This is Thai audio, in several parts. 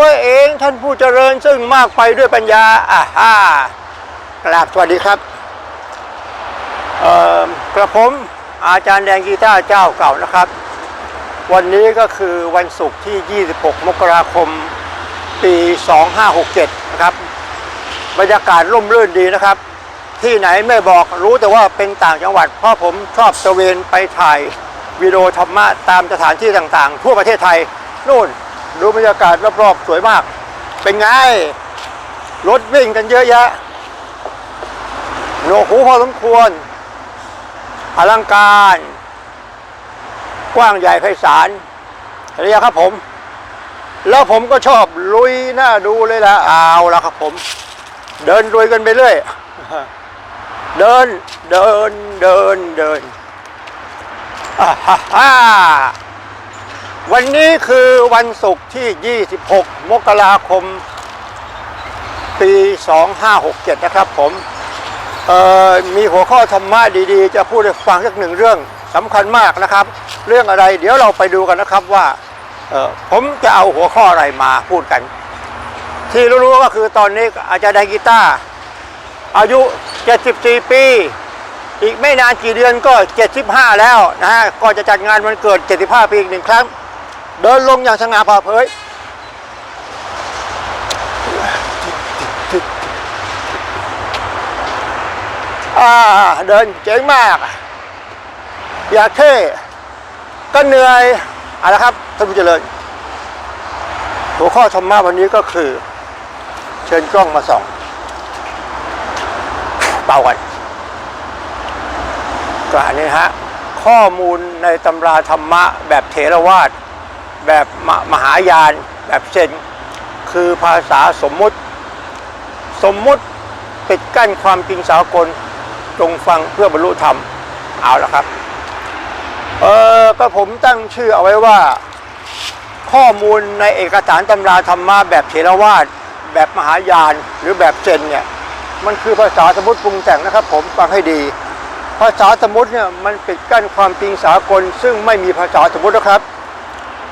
วเองท่านผู้เจริญซึ่งมากไปด้วยปัญญาอ่าฮ่ากราบสวัสดีครับเอ่อกระผมอาจารย์แดงกีตาร์เจ้าเก่านะครับ วันนี้ก็คือวันศุกร์ที่ 26 มกราคม ปี 2567 นะครับ บรรยากาศร่มรื่นดีนะครับ ที่ไหนไม่บอกรู้แต่ว่าเป็นต่างจังหวัด เพราะผมชอบตะเวนไปถ่ายวิดีโอธรรมะตามสถานที่ต่างๆ ทั่วประเทศไทย นู่น ดูบรรยากาศรอบๆสวยมาก เป็นไง รถวิ่งกันเยอะแยะโนวกหูพอสมควร อลังการ กว้างใหญ่ไพศาลเรียกครับผม แล้วผมก็ชอบลุยหน้าดูเลยละเอาละครับผม เดินลุยกันไปเรื่อย เดินเดินเดินเดินฮ่าฮ่า วันนี้คือวันศุกร์ที่ 26 มกราคม ปี 2567 นะครับผมมีหัวข้อธรรมะดีๆ จะพูดให้ฟังสักหนึ่งเรื่องสำคัญมากนะครับ เรื่องอะไรเดี๋ยวเราไปดูกันนะครับว่าผมจะเอาหัวข้ออะไรมาพูดกัน ที่รู้ๆก็คือตอนนี้อาจารย์ไดกีตาร์อายุ 74 ปี อีกไม่นานกี่เดือนก็ 75 แล้วนะฮะก็จะจัดงานวันเกิด 75 ปีอีกหนึ่งครั้ง เดินลงอย่างสง่าผ่าเผยอ่าเดินเจ๋งมาก อยากเท่ก็เหนื่อยอะไรครับท่านผู้เจริญ หัวข้อธรรมะวันนี้ก็คือ เชิญกล้องมาส่อง เป่ากันก็อันนี้ฮะ ข้อมูลในตำราธรรมะแบบเถรวาท แบบมมหายานแบบเซนคือภาษาสมมุติ สมมุติปิดกั้นความจริงสากลจงฟังเพื่อบรรลุธรรมเอาละครับ เออก็ผมตั้งชื่อเอาไว้ว่า ข้อมูลในเอกสารตำราธรรมะแบบเถรวาทแบบมหายานหรือแบบเจนเนี่ยมันคือภาษาสมมติปรุงแต่งนะครับ ผมฟังให้ดี ภาษาสมมติเนี่ยมันปิดกั้นความจริงสากล ซึ่งไม่มีภาษาสมมตินะครับ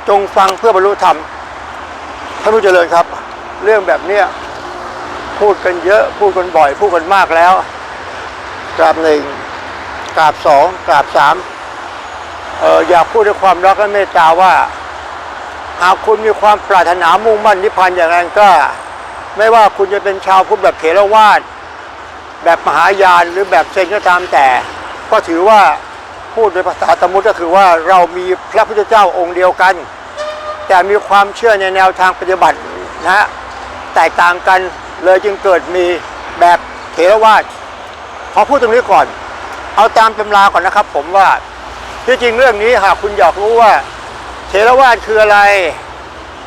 จงฟังเพื่อบรรลุธรรมท่านผู้เจริญครับ เรื่องแบบเนี้ยพูดกันเยอะ พูดกันบ่อย พูดกันมากแล้ว กราบหนึ่งกราบสองกราบสามเอออยากพูดด้วยความรักและเมตตาว่า หากคุณมีความปรารถนามุ่งมั่นนิพพานอย่างแรงกล้าไม่ว่าคุณจะเป็นชาวพุทธแบบเถรวาทแบบมหายานหรือแบบเซนก็ตามแต่ ก็ถือว่า พูดโดยภาษาสมมติก็คือว่าเรามีพระพุทธเจ้าองค์เดียวกัน แต่มีความเชื่อในแนวทางปฏิบัตินะฮะแตกต่างกันเลยจึงเกิดมีแบบเถรวาทขอพูดตรงนี้ก่อน เอาตามตำราก่อนนะครับ ผมว่าที่จริงเรื่องนี้หากคุณอยากรู้ว่าเถรวาทคืออะไร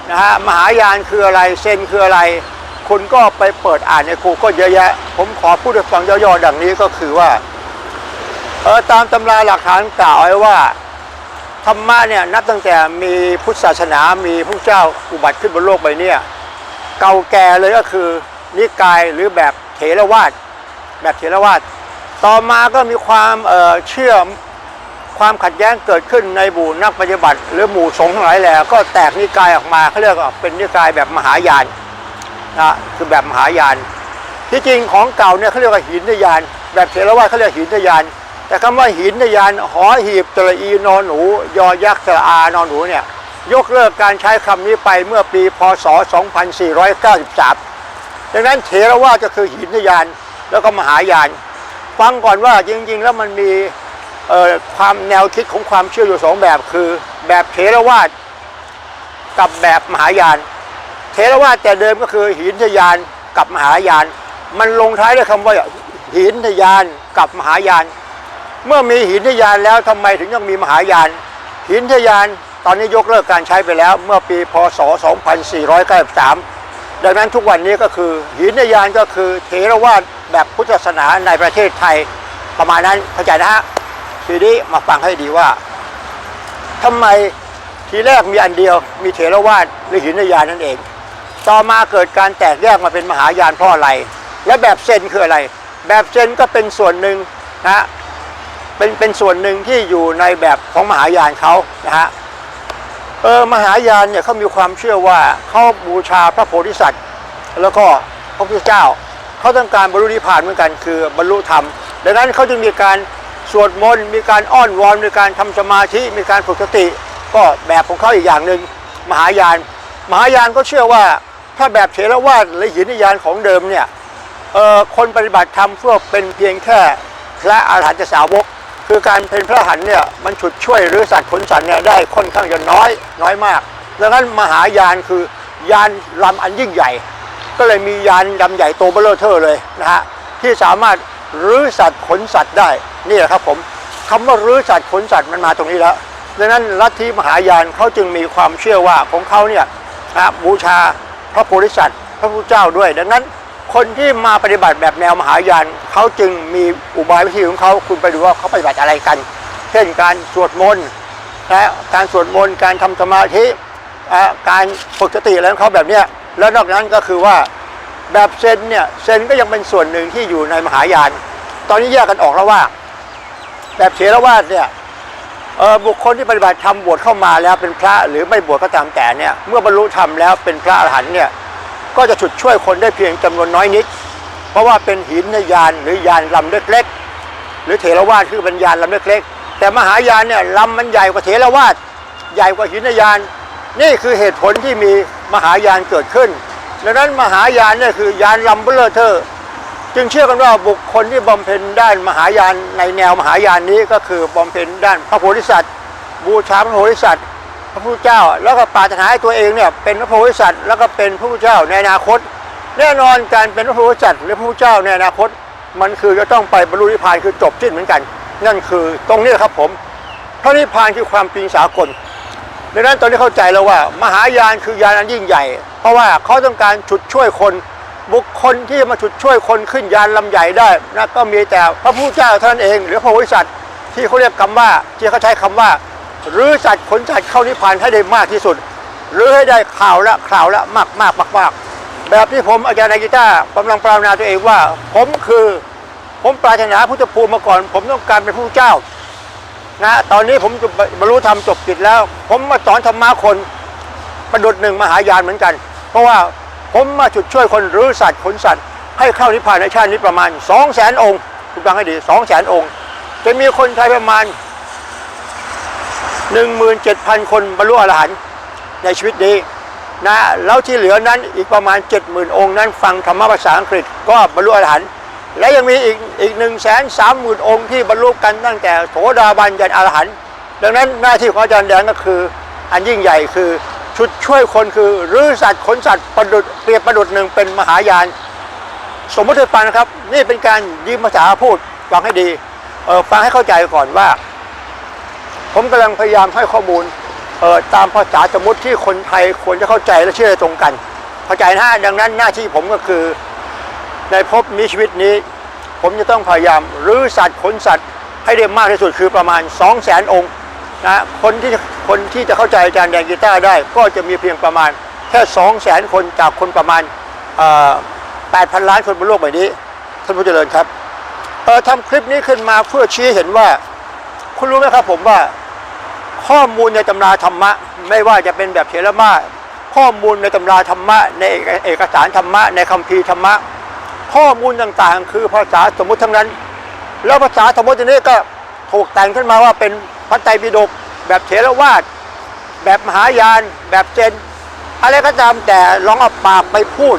นะฮะมหายานคืออะไรเซนคืออะไร คุณก็ไปเปิดอ่านในกูก็เยอะแยะ ผมขอพูดให้ฟังย่อๆดังนี้ก็คือว่า เออตามตำราหลักฐานกล่าวไว้ว่าธรรมะเนี่ยนับตั้งแต่มีพุทธศาสนามีพระเจ้าอุบัติขึ้นบนโลกใบเนี้เก่าแก่เลยก็คือนิกายหรือแบบเถรวาทแบบเถรวาทต่อมาก็มีความเอ่อเชื่อความขัดแย้งเกิดขึ้นในหมู่นักปฏิบัติ หรือหมู่สงฆ์ทั้งหลายแหล่ก็แตกนิกายออกมาเขาเรียกว่าเป็นนิกายแบบมหายานนะคือแบบมหายานที่จริงของเก่าเนี่ยเขาเรียกว่าหินทยาน แบบเทรวาทเขาเรียกหินทยาน แต่คำว่าหินทยานหอหีบตระอีนอนหนู ยอยักษ์สระอานอนหนูเนี่ยยกเลิกการใช้คำนี้ไปเมื่อปีพศ 2493 ดังนั้นเทรวาทก็คือหินทยานแล้วก็มหายาน ฟังก่อนว่าจริง ๆ แล้วมันมีความแนวคิดของความเชื่ออยู่สองแบบ คือแบบเทรวาทกับแบบมหายานเทรวาทแต่เดิมก็คือหินทยานกับมหายาน มันลงท้ายด้วยคำว่าหินทยานกับมหายาน เมื่อมีหินทยานแล้วทำไมถึงยังมีมหายาน หินทยานตอนนี้ยกเลิกการใช้ไปแล้วเมื่อปีพศ 2493 ดังนั้นทุกวันนี้ก็คือหินทยานก็คือเทรวาทแบบพุทธศาสนาในประเทศไทย ประมาณนั้นเข้าใจนะฮะทีนี้มาฟังให้ดีว่าทำไมทีแรกมีอันเดียว มีเถรวาทหรือหินทยานนั่นเอง ต่อมาเกิดการแตกแยกมาเป็นมหายานเพราะอะไร และแบบเซนคืออะไร แบบเซนก็เป็นส่วนหนึ่งนะ เป็นเป็นส่วนหนึ่งที่อยู่ในแบบของมหายานเขานะฮะเออมหายานเนี่ยเขามีความเชื่อว่าเขาบูชาพระโพธิสัตว์ แล้วก็พระพุทธเจ้าเขาต้องการบรรลุนิพพานเหมือนกัน คือบรรลุธรรมดังนั้นเขาจึงมีการสวดมนต์มีการอ้อนวอนมีการทำสมาธิมีการฝึกสติ ก็แบบของเขาอีกอย่างหนึ่งมหายาน มหายานก็เชื่อว่าถ้าแบบเถรวาทหรือหินยานของเดิมเนี่ยเอ่อคนปฏิบัติธรรมเพื่อเป็นเพียงแค่พระอาหารหันตสาวก คือการเป็นพระหันต์เนี่ยมันฉุดช่วยหรือสัตว์ขนสัตว์เนี่ยได้ค่อนข้างจะน้อยน้อยมาก ดังนั้นมหายานคือยานลำอันยิ่งใหญ่ ก็เลยมียานลำใหญ่โตเบลเลอร์เทอร์เลยนะฮะที่สามารถรื้อสัตว์ขนสัตว์ได้นี่แหละครับผมคำว่ารื้อสัตว์ขนสัตว์มันมาตรงนี้แล้วดังนั้นลัทธิมหายานเขาจึงมีความเชื่อว่าของเขาเนี่ยนะฮะบูชาพระโพธิสัตว์ พระพุทธเจ้าด้วย ดังนั้น คนที่มาปฏิบัติแบบแนวมหายานเขาจึงมีอุบายวิธีของเขาคุณไปดูว่าเขาปฏิบัติอะไรกัน เช่นการสวดมนต์นะการสวดมนต์การทำสมาธิการฝึกสติอะไรของเขาแบบเนี้ยแล้วนอกนั้นก็คือว่าแบบเซนเนี่ยเซนก็ยังเป็นส่วนหนึ่งที่อยู่ในมหายาน ตอนนี้แยกกันออกแล้วว่า แบบเถรวาทเนี่ยบุคคลที่ปฏิบัติธรรมบวชเข้ามาแล้วเป็นพระหรือไม่บวชก็ตามแต่เนี่ยเมื่อบรรลุธรรมแล้วเป็นพระอรหันต์เนี่ย ก็จะฉุดช่วยคนได้เพียงจำนวนน้อยนิด เพราะว่าเป็นหินในยานหรือยานลำเล็กๆหรือเถรวาทคือเป็นยานลำเล็กๆแต่มหายานเนี่ยลำมันใหญ่กว่าเถรวาทใหญ่กว่าหินในยาน นี่คือเหตุผลที่มีมหายานเกิดขึ้นดังนั้นมหายานเนี่ยคือยานลำเบลเทอร์จึงเชื่อกันว่าบุคคลที่บำเพ็ญด้านมหายานในแนวมหายานนี้ก็คือบำเพ็ญด้านพระโพธิสัตว์ บูชาพระโพธิสัตว์ พระพุทธเจ้า แล้วก็ปรารถนาให้ตัวเองเนี่ยเป็นพระโพธิสัตว์แล้วก็เป็นพระพุทธเจ้าในอนาคต แน่นอนการเป็นพระโพธิสัตว์หรือพระพุทธเจ้าในอนาคต มันคือจะต้องไปบรรลุนิพพานคือจบสิ้นเหมือนกัน นั่นคือตรงนี้ครับผมพระนิพพานคือความจริงสากลดังนั้นตอนนี้เข้าใจแล้วว่า มหายานคือยานอันยิ่งใหญ่ เพราะว่าเขาต้องการฉุดช่วยคนบุคคลที่มาฉุดช่วยคนขึ้นยานลำใหญ่ได้นะก็มีแต่พระพุทธเจ้าเท่านั้นเอง หรือพระโพธิสัตว์ที่เขาเรียกคำว่าที่เขาใช้คำว่า หรือสัตว์ขนสัตว์เข้านิพพานให้ได้มากที่สุด หรือให้ได้ข่าวละข่าวละมากมากมากมากแบบที่ผมอาจารย์นากิต้ากำลังปรารถนาตัวเองว่า ผมคือผมปรารถนาพุทธภูมิมาก่อน ผมต้องการเป็นผู้เจ้านะตอนนี้ผมบรรลุธรรมจบกิจแล้ว ผมมาสอนธรรมะคนประดุดหนึ่งมหายานเหมือนกัน เพราะว่าผมมาจุดช่วยคนรื้อสัตว์ขนสัตว์ ให้เข้านิพพานในชาตินี้ประมาณ 2 0 0แสนองค์ คุณฟังให้ดี 2 0 0แสนองค์ จะมีคนไทยประมาณ 17,000 คนบรรลุอรหันต์ในชีวิตนี้นะแล้วที่เหลือนั้นอีกประมาณ 70,000 องค์นั้นฟังธรรมะภาษาอังกฤษก็บรรลุอรหันต์และยังมีอีกอีกหนึ่งแสนสามหมื่นองค์ที่บรรลุกันตั้งแต่โสดาบันยันอรหันต์ดังนั้นหน้าที่ของอาจารย์แดงก็คือ อันยิ่งใหญ่คือชุดช่วยคนคือรื้อสัตว์ขนสัตว์ประดุดเปรียบประดุดหนึ่งเป็นมหายาน สมมติฟังนะครับ นี่เป็นการยืมภาษาพูดฟังให้ดีเออฟังให้เข้าใจก่อนว่า ผมกำลังพยายามให้ข้อมูลเออตามภาษาสมมติที่คนไทยควรจะเข้าใจและเชื่อตรงกันเข้าใจนะดังนั้นหน้าที่ผมก็คือ ในภพนี้ชีวิตนี้ ผมจะต้องพยายามรื้อสัตว์ขนสัตว์ให้ได้มากที่สุดคือประมาณ 2 0 0แสนองค์นะคนที่คนที่จะเข้าใจอาจารย์แดงกีตาร์ได้ ก็จะมีเพียงประมาณแค่2 0 0แสนคนจากคนประมาณเอ่อ8,000ล้านคนบนโลกใบนี้ท่านผู้เจริญครับเออทำคลิปนี้ขึ้นมาเพื่อชี้เห็นว่า คุณรู้ไหมครับผมว่าข้อมูลในตำราธรรมะ ไม่ว่าจะเป็นแบบเทระมาข้อมูลในตำราธรรมะ ในเอกสารธรรมะ ในคัมภีร์ธรรมะ ข้อมูลต่างๆ คือภาษาสมมติทั้งนั้น แล้วภาษาสมมตินี้ก็ถูกแต่งขึ้นมาว่าเป็นพระไตรปิฎกแบบเถรวาทแบบมหายาน แบบเจน อะไรก็ตามแต่ลองเอาปากไปพูด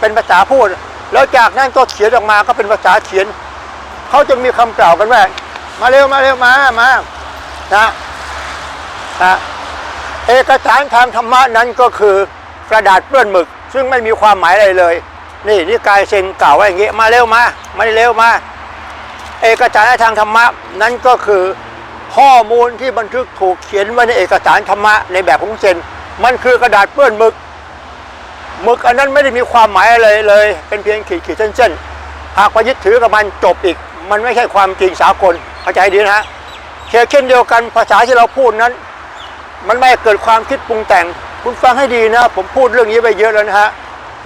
เป็นภาษาพูด แล้วจากนั้นก็เขียนออกมาก็เป็นภาษาเขียน เขาจะมีคำกล่าวกันว่า มาเร็วมาเร็วมามานะนะเอกสารทางธรรมะนั้นก็คือกระดาษเปื้อนหมึก ซึ่งไม่มีความหมายอะไรเลย นี่นี่กายเซนกล่าวไว้อย่างงี้มาเร็วมามาเร็วมา เอกสารทางธรรมะนั้นก็คือข้อมูลที่บันทึกถูกเขียนไว้ในเอกสารธรรมะในแบบของเซนมันคือกระดาษเปื้อนหมึกหมึกอันนั้นไม่ได้มีความหมายอะไรเลย เป็นเพียงขีดขีดเส้นๆหากไปยึดถือกับมันจบอีก มันไม่ใช่ความจริงสากล เข้าใจดีนะฮะเช่นเดียวกันภาษาที่เราพูดนั้น มันไม่เกิดความคิดปรุงแต่ง คุณฟังให้ดีนะ ผมพูดเรื่องนี้ไปเยอะแล้วนะฮะ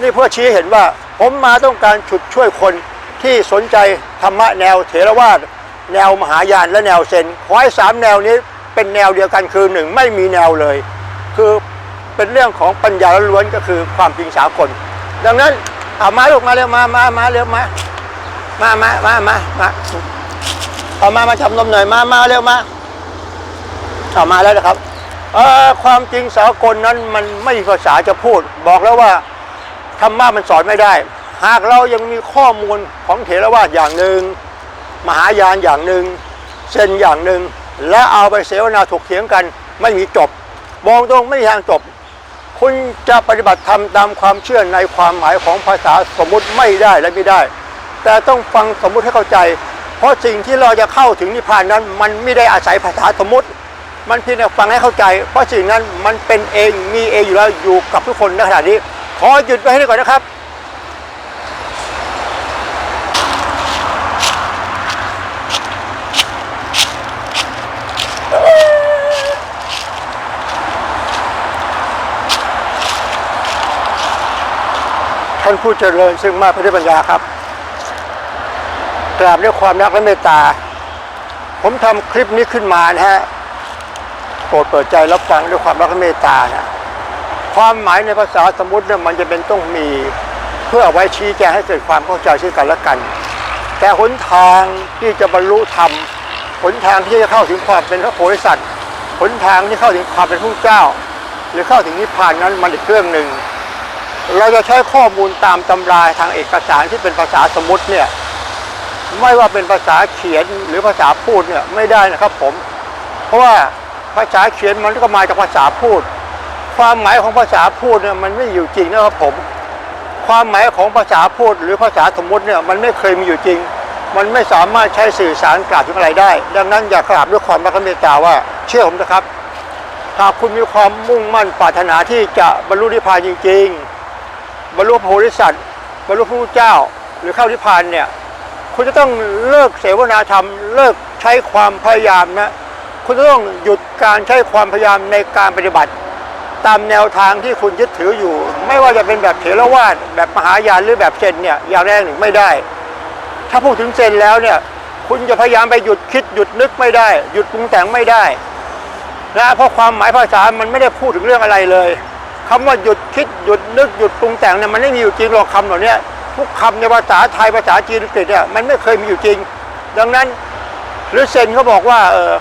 นี่เพื่อชี้เห็นว่าผมมาต้องการฉุดช่วยคนที่สนใจธรรมะแนวเถรวาทแนวมหายานและแนวเซนขอให้สามแนวนี้เป็นแนวเดียวกันคือหนึ่งไม่มีแนวเลย คือเป็นเรื่องของปัญญาล้วนก็คือความจริงสากล ดังนั้นเอามาลูกมาเร็วมามามาเร็วมามามามามามา เอามามาทำนมหน่อยมามาเร็วมาเอามาแล้วนะครับเออความจริงสากลนั้นมันไม่มีภาษาจะพูด บอกแล้วว่าธรรมะมันสอนไม่ได้ หากเรายังมีข้อมูลของเถรวาทอย่างหนึ่งมหายานอย่างหนึ่งเซนอย่างหนึ่งและเอาไปเสวนาถกเถียงกัน ไม่มีจบมองตรงไม่มีทางจบ คุณจะปฏิบัติธรรมตามความเชื่อในความหมายของภาษาสมมุติไม่ได้และไม่ได้ แต่ต้องฟังสมมุติให้เข้าใจ เพราะสิ่งที่เราจะเข้าถึงนิพพานนั้น มันไม่ได้อาศัยภาษาสมมติ มันเพียงแต่ฟังให้เข้าใจ เพราะสิ่งนั้นมันเป็นเองมีเองอยู่แล้วอยู่กับทุกคนในขณะนี้ ขอหยุดไว้ให้ได้ก่อนนะครับท่านผู้เจริญซึ่งมากพระด้วยปัญญาครับ กราบด้วยความรักและเมตตา ผมทำคลิปนี้ขึ้นมานะฮะโปรดเปิดใจรับฟังด้วยความรักและเมตตานะความหมายในภาษาสมมติเนี่ยมันจะเป็นต้องมีเพื่ออาไว้ชี้แจงให้เกิดความเข้าใจซึ่งกันและกัน แต่หนทางที่จะบรรลุธรรมหนทางที่จะเข้าถึงความเป็นพระโพธิสัตว์หนทางที่เข้าถึงความเป็นผู้เจ้า หรือเข้าถึงนิพพานนั้นมันอีกเรื่องหนึ่งเราจะใช้ข้อมูลตามตำราทางเอกสารที่เป็นภาษาสมมติเนี่ย ไม่ว่าเป็นภาษาเขียนหรือภาษาพูดเนี่ยไม่ได้นะครับผม เพราะว่าภาษาเขียนมันก็มาจากภาษาพูด ความหมายของภาษาพูดเนี่ยมันไม่อยู่จริงนะครับผม ความหมายของภาษาพูดหรือภาษาสมมติเนี่ยมันไม่เคยมีอยู่จริง มันไม่สามารถใช้สื่อสารกล่าวถึงอะไรได้ ดังนั้นอย่ากราบด้วยความรักเมตตาว่าเชื่อผมนะครับ หากคุณมีความมุ่งมั่นปรารถนาที่จะบรรลุนิพพานจริง ๆ บรรลุโพธิสัตว์บรรลุพระพุทธเจ้า หรือเข้านิพพานเนี่ย คุณจะต้องเลิกเสวนาธรรม เลิกใช้ความพยายามนะ คุณจะต้องหยุดการใช้ความพยายามในการปฏิบัติ ตามแนวทางที่คุณยึดถืออยู่ ไม่ว่าจะเป็นแบบเถรวาทแบบมหายานหรือแบบเซนเนี่ยอย่างแรกหนึ่งไม่ได้ ถ้าพูดถึงเซนแล้วเนี่ยคุณจะพยายามไปหยุดคิดหยุดนึกไม่ได้ หยุดปรุงแต่งไม่ได้นะเพราะความหมายภาษามันไม่ได้พูดถึงเรื่องอะไรเลยคำว่าหยุดคิดหยุดนึกหยุดปรุงแต่งเนี่ยมันไม่มีอยู่จริงหรอกคำเหล่านี้ ทุกคำในภาษาไทยภาษาจีนอังกฤษเนี่ยมันไม่เคยมีอยู่จริง ดังนั้นหรือเซนเขาบอกว่าเออ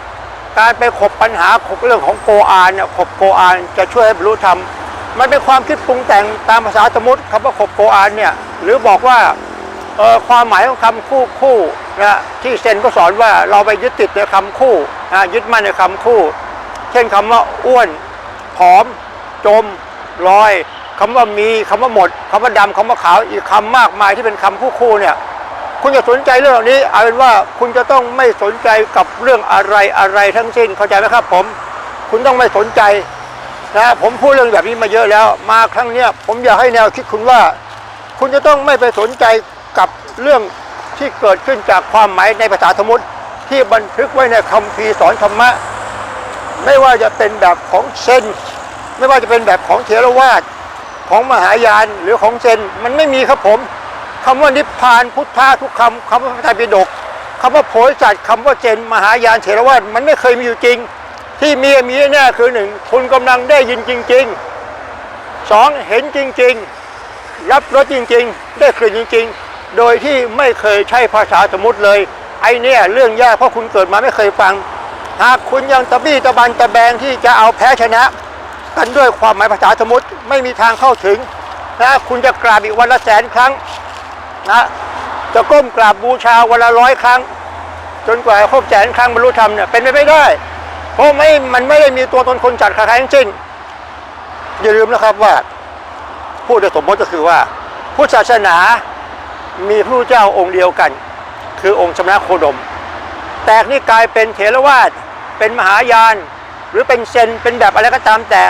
การไปขบปัญหาขบเรื่องของโกอานเนี่ยขบโกอานจะช่วยให้บรรลุธรรมมันเป็นความคิดปรุงแต่งตามภาษาสมมติคำว่าขบโกอานเนี่ยหรือบอกว่าเออความหมายของคำคู่คู่นะที่เซนก็สอนว่าเราไปยึดติดในคำคู่นะยึดมั่นในคำคู่ เช่นคำว่าอ้วนผอม จมลอย คำว่ามีคำว่าหมดคำว่าดำคำว่าขาวอีกคำมากมายที่เป็นคำคู่คู่เนี่ย คุณจะสนใจเรื่องเหล่านี้ เอาเป็นว่าคุณจะต้องไม่สนใจกับเรื่องอะไรอะไรทั้งสิ้นเข้าใจไหมครับ ผม คุณต้องไม่สนใจนะผมพูดเรื่องแบบนี้มาเยอะแล้ว มาครั้งเนี้ยผมอยากให้แนวคิดคุณว่า คุณจะต้องไม่ไปสนใจกับเรื่องที่เกิดขึ้นจากความหมายในภาษาสมมติที่บันทึกไว้ในคำพีสอนธรรมะ ไม่ว่าจะเป็นแบบของเซนไม่ว่าจะเป็นแบบของเทรวาส ของมหายานหรือของเซนมันไม่มีครับผมคำว่านิพพานพุทธะทุกคำคำว่าพระไตรปิฎกคำว่าโพธิสัตว์คำว่าเจน มหายานเทรวาสมันไม่เคยมีอยู่จริง ที่มีมีแน่คือหนึ่งคุณกำลังได้ยินจริงๆสองเห็นจริงๆ รับรสจริงๆ ได้กลิ่นจริง ๆ โดยที่ไม่เคยใช้ภาษาสมมติเลย ไอเนี่ยเรื่องยากเพราะคุณเกิดมาไม่เคยฟัง หากคุณยังตะบี้ตะบันตะแบงที่จะเอาแพ้ชนะ กันด้วยความหมายภาษาสมมติไม่มีทางเข้าถึงนะคุณจะกราบอีกวันละแสนครั้งนะจะก้มกราบบูชาวันละร้อยครั้ง จนกว่าครบแสนครั้งบรรลุธรรมเนี่ยเป็นไปไม่ได้ เพราะไม่มันไม่ได้มีตัวตนคนจัดใครทั้งสิ้นอย่าลืมนะครับว่าพูดโดยสมมติก็คือว่าพุทธศาสนามีพระเจ้าองค์เดียวกัน คือองค์ชมนะโคดม แตกนี่กลายเป็นเถรวาทเป็นมหายาน หรือเป็นเซนเป็นแบบอะไรก็ตามแต่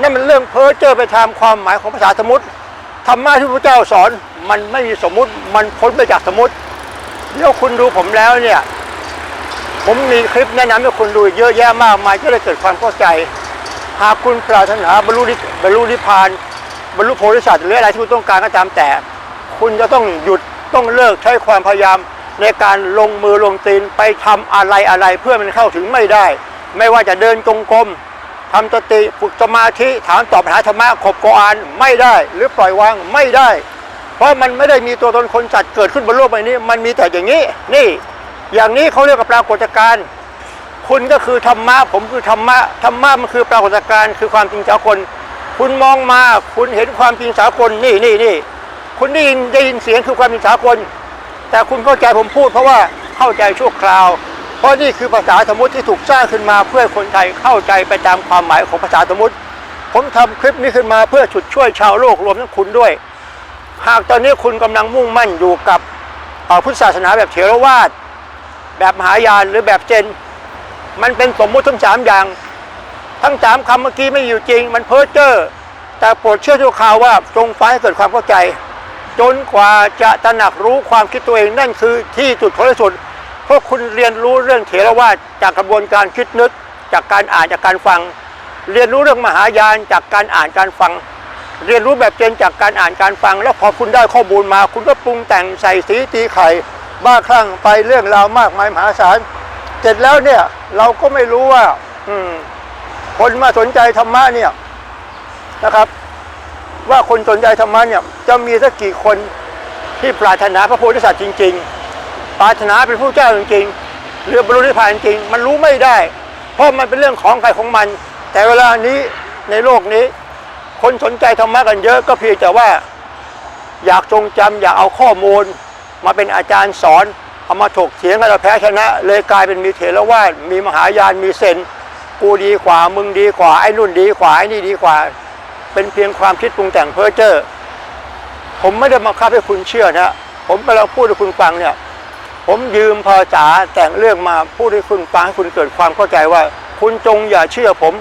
นั่นมันเรื่องเพ้อเจ้อไปตามความหมายของภาษาสมมติธรรมะที่พระเจ้าสอนมันไม่มีสมมุติมันพ้นไปจากสมมติเดี๋ยวคุณดูผมแล้วเนี่ย ผมมีคลิปแนะนำให้คุณดูเยอะแยะมากมายจะได้เกิดความเข้าใจ หากคุณปรารถนาบรรลุนิบรรลุนิพพาน บรรลุโพธิสัตว์หรืออะไรที่คุณต้องการก็ตามแต่ คุณจะต้องหยุดต้องเลิกใช้ความพยายามในการลงมือลงตีนไปทำอะไรอะไรเพื่อมันเข้าถึงไม่ได้ ไม่ว่าจะเดินจงกรม ทำสติฝึกสมาธิถามตอบปัญหาธรรมะขบกอานไม่ได้ หรือปล่อยวางไม่ได้ เพราะมันไม่ได้มีตัวตนคนสัตว์เกิดขึ้นบนโลกใบนี้ มันมีแต่อย่างนี้ นี่ อย่างนี้เขาเรียกว่าปรากฏการณ์คุณก็คือธรรมะผมคือธรรมะธรรมะมันคือปรากฏการณ์คือความจริงสากลคุณมองมาคุณเห็นความจริงสากลนี่นี่นี่คุณได้ยินได้ยินเสียงคือความจริงสากลแต่คุณเข้าใจผมพูดเพราะว่าเข้าใจชั่วคราว เพราะนี่คือภาษาสมมติที่ถูกสร้างขึ้นมาเพื่อคนไทยเข้าใจไปตามความหมายของภาษาสมมติ ผมทำคลิปนี้ขึ้นมาเพื่อฉุดช่วยชาวโลกรวมทั้งคุณด้วย หากตอนนี้คุณกำลังมุ่งมั่นอยู่กับพุทธศาสนาแบบเถรวาทแบบมหายานหรือแบบเจน มันเป็นสมมุติทั้งสามอย่าง ทั้งสามคำเมื่อกี้ไม่อยู่จริง มันเพ้อเจ้อแต่โปรดเชื่อชั่วคราวว่าจงฟ้าให้เกิดความเข้าใจ จนกว่าจะตระหนักรู้ความคิดตัวเองนั่นคือที่จุดของที่สุด ราะคุณเรียนรู้เรื่องเถรวาทจากกระบวนการคิดนึก จากการอ่านจากการฟัง เรียนรู้เรื่องมหายานจากการอ่านการฟัง เรียนรู้แบบเจนจากการอ่านการฟัง แล้วพอคุณได้ข้อมูลมา คุณก็ปรุงแต่งใส่สีตีไข่บ้าคลั่งไปเรื่องราวมากมายมหาศาลเสร็จแล้วเนี่ยเราก็ไม่รู้ว่า อืม คนมาสนใจธรรมะเนี่ยนะครับ ว่าคนสนใจธรรมะเนี่ย จะมีสักกี่คนที่ปรารถนาพระโพธิสัตว์จริง ๆ ปรารถนาเป็นผู้เจ้าจริงๆหรือบรรลุนิพพานจริง มันรู้ไม่ได้ เพราะมันเป็นเรื่องของใครของมัน แต่เวลานี้ในโลกนี้ คนสนใจธรรมะกันเยอะก็เพียงแต่ว่า อยากจงจำอยากเอาข้อมูล มาเป็นอาจารย์สอนเอามาถกเถียงกันเรแพ้ชนะ เลยกลายเป็นมีเถรวาทมีมหายานมีเซนกูดีกว่ามึงดีกว่าไอ้นุ่นดีกว่าไอ้นี่ดีกว่า เป็นเพียงความคิดปรุงแต่งเพ้อเจ้อผมไม่ได้มาคับให้คุณเชื่อนะผมกำลังพูดให้คุณฟังเนี่ย ผมยืมภาษาแต่งเรื่องมาพูดให้คุณฟังให้คุณเกิดความเข้าใจว่า คุณจงอย่าเชื่อผม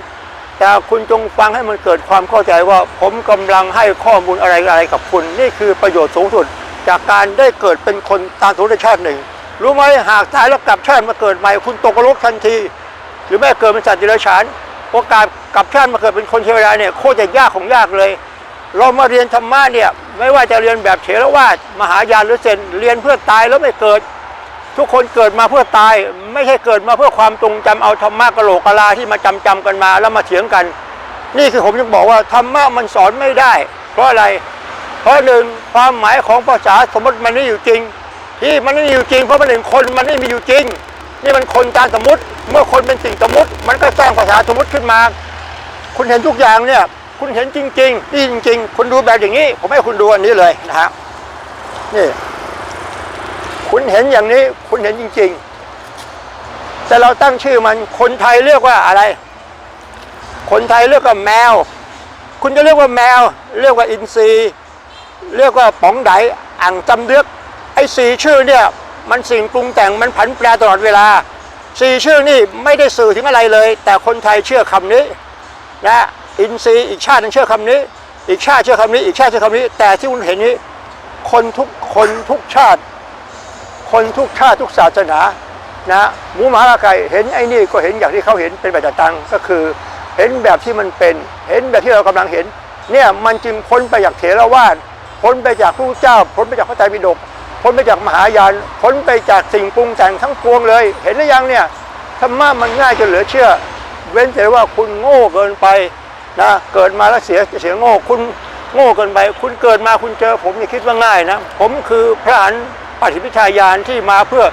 แต่คุณจงฟังให้มันเกิดความเข้าใจว่า ผมกำลังให้ข้อมูลอะไรอะไรกับคุณ นี่คือประโยชน์สูงสุด จากการได้เกิดเป็นคนตามสมมติชาติหนึ่ง รู้ไหมหากตายแล้วกลับชาติมาเกิดใหม่ คุณตกนรกทันที หรือแม้เกิดเป็นสัตว์เดรัจฉานโอกาสกลับชาติมาเกิดเป็นคนเทวดาเนี่ยโคตรจะยากของยากเลย เรามาเรียนธรรมะเนี่ยไม่ว่าจะเรียนแบบเถรวาทมหายานหรือเซนเรียนเพื่อตายแล้วไม่เกิด ทุกคนเกิดมาเพื่อตาย ไม่ใช่เกิดมาเพื่อความทรงจำเอาธรรมะกะโหลกกะลาที่มาจำจำกันมาแล้วมาเถียงกัน นี่คือผมจะบอกว่าธรรมะมันสอนไม่ได้ เพราะอะไร เพราะหนึ่งความหมายของภาษาสมมติมันไม่อยู่จริง ที่มันไม่อยู่จริงเพราะมันเป็นคนมันไม่มีอยู่จริง นี่มันคนตามสมมติ เมื่อคนเป็นสิ่งสมมติ มันก็สร้างภาษาสมมติขึ้นมา คุณเห็นทุกอย่างเนี่ยคุณเห็นจริงๆนี่จริง ๆ คุณดูแบบอย่างนี้ ผมให้คุณดูอันนี้เลยนะฮะนี่ คุณเห็นอย่างนี้คุณเห็นจริง ๆ แต่เราตั้งชื่อมันคนไทยเรียกว่าอะไร คนไทยเรียกว่าแมว คุณจะเรียกว่าแมว เรียกว่าอินทรีเรียกว่าป๋องไดอ่างจำเลือกไอ้สี่ชื่อเนี่ยมันสิ่งปรุงแต่งมันผันแปรตลอดเวลาสี่ชื่อนี่ไม่ได้สื่อถึงอะไรเลย แต่คนไทยเชื่อคำนี้นะอินทรีย์อีกชาติหนึงเชื่อคำนี้ อีกชาติเชื่อคำนี้ อีกชาติเชื่อคำนี้ แต่ที่คุณเห็นนี้ คนทุกคนทุกชาติ คนทุกชาติทุกศาสนานะหมูหมาละไก่เห็นไอ้นี่ก็เห็นอย่างที่เขาเห็นเป็นแบบตังก็คือ เห็นแบบที่มันเป็น เห็นแบบที่เรากำลังเห็นเนี่ยมันจึงพ้นไปจากเถรวาทพ้นไปจากพระเจ้า พ้นไปจากพระไตรปิฎกพ้นไปจากมหายานพ้นไปจากสิ่งปรุงแต่งทั้งปวงเลย เห็นหรือยังเนี่ยธรรมะมันง่ายจนเหลือเชื่อ เว้นแต่ว่าคุณโง่เกินไปนะเกิดมาแล้วเสียเสียโง่คุณโง่เกินไป คุณเกิดมาคุณเจอผมอย่าคิดว่าง่ายนะ ผมคือพระอัน ปฏิพิชายานที่มาเพื่อ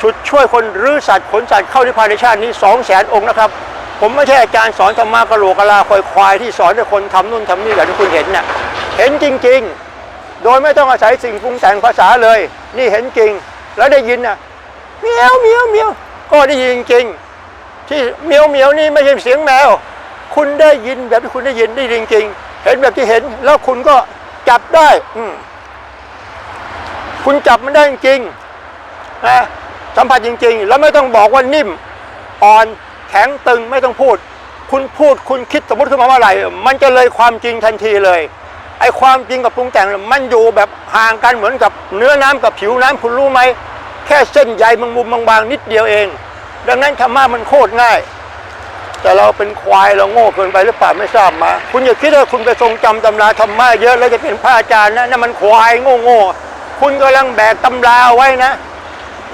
ชุดช่วยคนรื้อสัตว์ขนสัตว์เข้านิพพานในชาตินี้สองแสนองค์นะครับ ผมไม่ใช่อาจารย์สอนธรรมะกะโหลกกะลาควายควายที่สอนให้คนทำนู่นทำนี่แบบที่คุณเห็นน่ะเห็นจริง ๆ โดยไม่ต้องอาศัยสิ่งปรุงแต่งภาษาเลย นี่เห็นจริง แล้วได้ยินน่ะเมียวเมียวเมียวก็ได้ยินจริงๆที่เมียวเมียวนี่ไม่ใช่เสียงแมว คุณได้ยินแบบที่คุณได้ยินได้จริง ๆ เห็นแบบที่เห็นแล้วคุณก็จับได้ อื คุณจับมันได้จริงๆนะสัมผัสจริง ๆ แล้วไม่ต้องบอกว่านิ่มอ่อนแข็งตึงไม่ต้องพูด คุณพูดคุณคิดสมมติขึ้นมาว่าอะไร มันจะเลยความจริงทันทีเลยไอ้ความจริงกับปรุงแต่งมันอยู่แบบห่างกันเหมือนกับเนื้อน้ำกับผิวน้ำคุณรู้ไหมแค่เส้นใยมังมุมบางๆนิดเดียวเอง ดังนั้นธรรมะมันโคตรง่าย แต่เราเป็นควายเราโง่เกินไปหรือเปล่าไม่ทราบมา คุณอย่าคิดว่าคุณไปทรงจำตำราธรรมะเยอะแล้วจะเป็นพระอาจารย์นะนั่นมันควายโง่โง่ๆ คุณกำลังแบกตำราเอาไว้นะ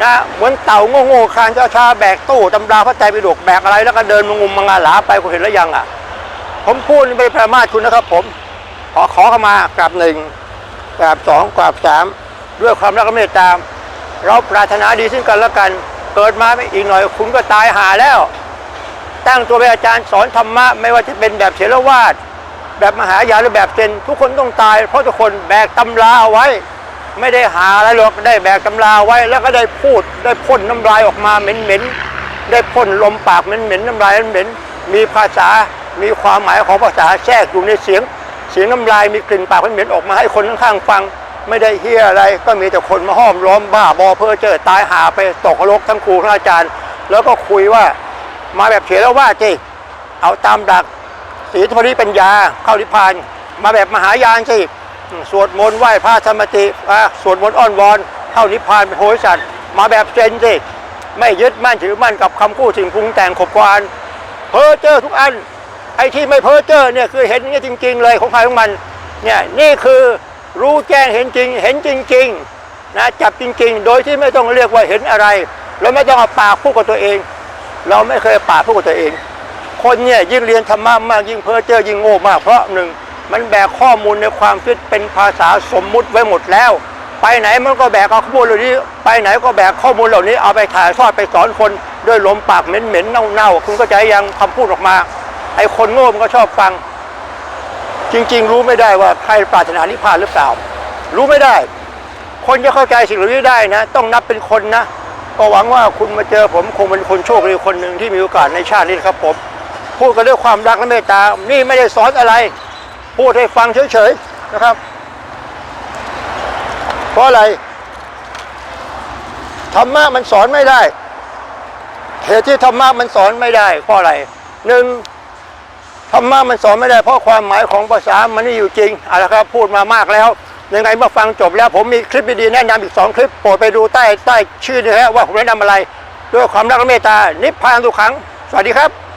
นะเหมือนเต่าโง่ๆคานช้าๆแบกตู้ตำราพระไตรปิฎกแบกอะไร แล้วก็เดินมางุมมังาหลาไปคุณเห็นแล้วยังอะ ผมพูดไม่ได้ประมาทคุณนะครับ ผม ขอขอเข้ามากราบหนึ่งกราบสองกราบสามด้วยความรักเมตตาเราปรารถนาดีซึ่งกันและกัน เกิดมาไม่อีกหน่อย คุณก็ตายหาแล้ว ตั้งตัวเป็นอาจารย์สอนธรรมะ ไม่ว่าจะเป็นแบบเถรวาทแบบมหายาหรือแบบเซนทุกคนต้องตาย เพราะทุกคนแบกตำราเอาไว้ ไม่ได้หาอะไรหรอกได้แบกตำราไว้แล้วก็ได้พูดได้พ่นน้ำลายออกมาเหม็นๆได้พ่นลมปากเหม็นๆน้ำลายเหม็นๆมีภาษามีความหมายของภาษาแทรกอยู่ในเสียง เสียงน้ำลายมีกลิ่นปากเหม็นๆออกมาให้คนข้างๆฟัง ไม่ได้เฮียอะไร ก็มีแต่คนมาห้อมล้อมบ้าบอเพ้อเจอตายหาไปตกนรกทั้งครูทั้งอาจารย์ แล้วก็คุยว่ามาแบบเถรวว่าทสิเอาตามดักศีธรรมนิปัญญาเข้านิพพาน มาแบบมหายานสิ สวดมนต์ไหว้พระธรรมติอะสวดมนต์อ้อนวอนเข้านิพพานเป็นโพธิสัตว์มาแบบเซนสิไม่ยึดมั่นถือมั่นกับคำพูดสิ่งปรุงแต่งขบกวานเพ้อเจ้อทุกอันไอ้ที่ไม่เพ้อเจ้อเนี่ยคือเห็นอย่างนี้จริง ๆ เลยของใครของมันเนี่ยนี่คือรู้แจ้งเห็นจริง เห็นจริงๆนะจับจริง ๆ โดยที่ไม่ต้องเรียกว่าเห็นอะไรแล้วไม่ต้องเอาปากพูดกับตัวเอง เราไม่เคยปากพูดกับตัวเอง คนเนี่ยยิ่งเรียนธรรมะมากยิ่งเพ้อเจ้อยิ่งโง่มากเพราะหนึ่ง มันแบกข้อมูลในความคิดเป็นภาษาสมมุติไว้หมดแล้ว ไปไหนมันก็แบกเอาข้อมูลเหล่านี้ ไปไหนก็แบกข้อมูลเหล่านี้เอาไปถ่ายทอดไปสอนคนด้วยลมปากเหม็นๆเน่าๆคุณก็ใจยังคำพูดออกมา ไอ้คนโง่มันก็ชอบฟัง จริง ๆ รู้ไม่ได้ว่าใครปรารถนานิพพานหรือเปล่า รู้ไม่ได้ คนจะเข้าใจสิ่งเหล่านี้ได้นะ ต้องนับเป็นคนนะก็หวังว่าคุณมาเจอผมคงเป็นคนโชคดีคนหนึ่งที่มีโอกาสในชาตินี้ครับผมพูดกันด้วยความรักและเมตตา นี่ไม่ได้สอนอะไร พูดให้ฟังเฉยๆนะครับ เพราะอะไรธรรมะมันสอนไม่ได้เหตุที่ธรรมะมันสอนไม่ได้ เพราะอะไรหนึ่งธรรมะมันสอนไม่ได้ เพราะความหมายของภาษามันนี่อยู่จริงเอาละครับ พูดมามากแล้วยังไงเมื่อฟังจบแล้ว ผมมีคลิปดีๆแนะนำอีกสองคลิปโปรดไปดูใต้ใต้ชื่อนี่ฮะว่าผมแนะนำอะไร ด้วยความรักและเมตตานิพพานทุกครั้งสวัสดีครับ